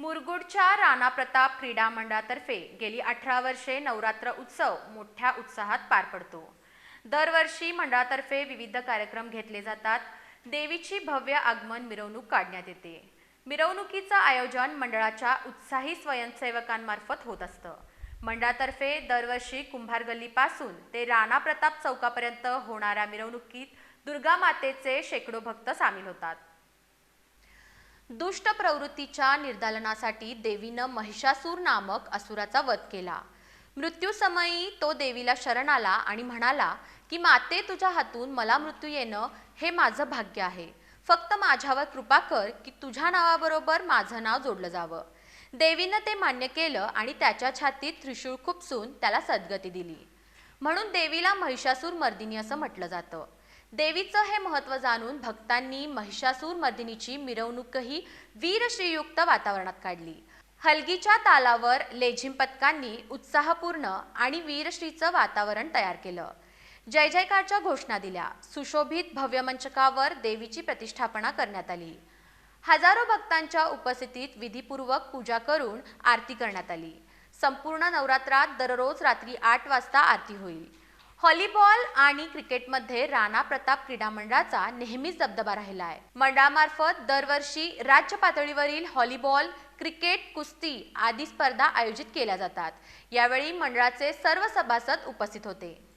मुरगुडच्या राणा प्रताप क्रीडा मंडळातर्फे गेली अठरा वर्षे नवरात्र उत्सव मोठ्या उत्साहात पार पडतो. दरवर्षी मंडळातर्फे विविध कार्यक्रम घेतले जातात. देवीची भव्य आगमन मिरवणूक काढण्यात येते. मिरवणुकीचं आयोजन मंडळाच्या उत्साही स्वयंसेवकांमार्फत होत असतं. मंडळातर्फे दरवर्षी कुंभार गल्लीपासून ते राणा प्रताप चौकापर्यंत होणाऱ्या मिरवणुकीत दुर्गा मातेचे शेकडो भक्त सामील होतात. दुष्ट प्रवृत्तीच्या निर्दालनासाठी देवीनं महिषासूर नामक असुराचा वध केला. मृत्यूसमयी तो देवीला शरण आला आणि म्हणाला की माते तुझ्या हातून मला मृत्यू येणं हे माझं भाग्य आहे. फक्त माझ्यावर कृपा कर की तुझ्या नावाबरोबर माझं नाव जोडलं जावं. देवीनं ते मान्य केलं आणि त्याच्या छातीत त्रिशूळ खुपसून त्याला सद्गती दिली. म्हणून देवीला महिषासूर मर्दिनी असं म्हटलं जातं. देवीचं हे महत्त्व जाणून भक्तांनी महिषासूर मर्दिनीची मिरवणूकही वीरश्रीयुक्त वातावरणात काढली. हलगीच्या तालावर लेझिम पथकांनी उत्साहपूर्ण आणि वीरश्रीचं वातावरण तयार केलं. जय जयकारच्या घोषणा दिल्या. सुशोभित भव्य मंचकावर देवीची प्रतिष्ठापना करण्यात आली. हजारो भक्तांच्या उपस्थितीत विधीपूर्वक पूजा करून आरती करण्यात आली. संपूर्ण नवरात्रात दररोज रात्री आठ वाजता आरती होईल. व्हॉलीबॉल आणि क्रिकेटमध्ये राणा प्रताप क्रीडा मंडळाचा नेहमीच दबदबा राहिला आहे. मंडळामार्फत दरवर्षी राज्य पातळीवरील व्हॉलीबॉल क्रिकेट कुस्ती आदी स्पर्धा आयोजित केल्या जातात. यावेळी मंडळाचे सर्व सभासद उपस्थित होते.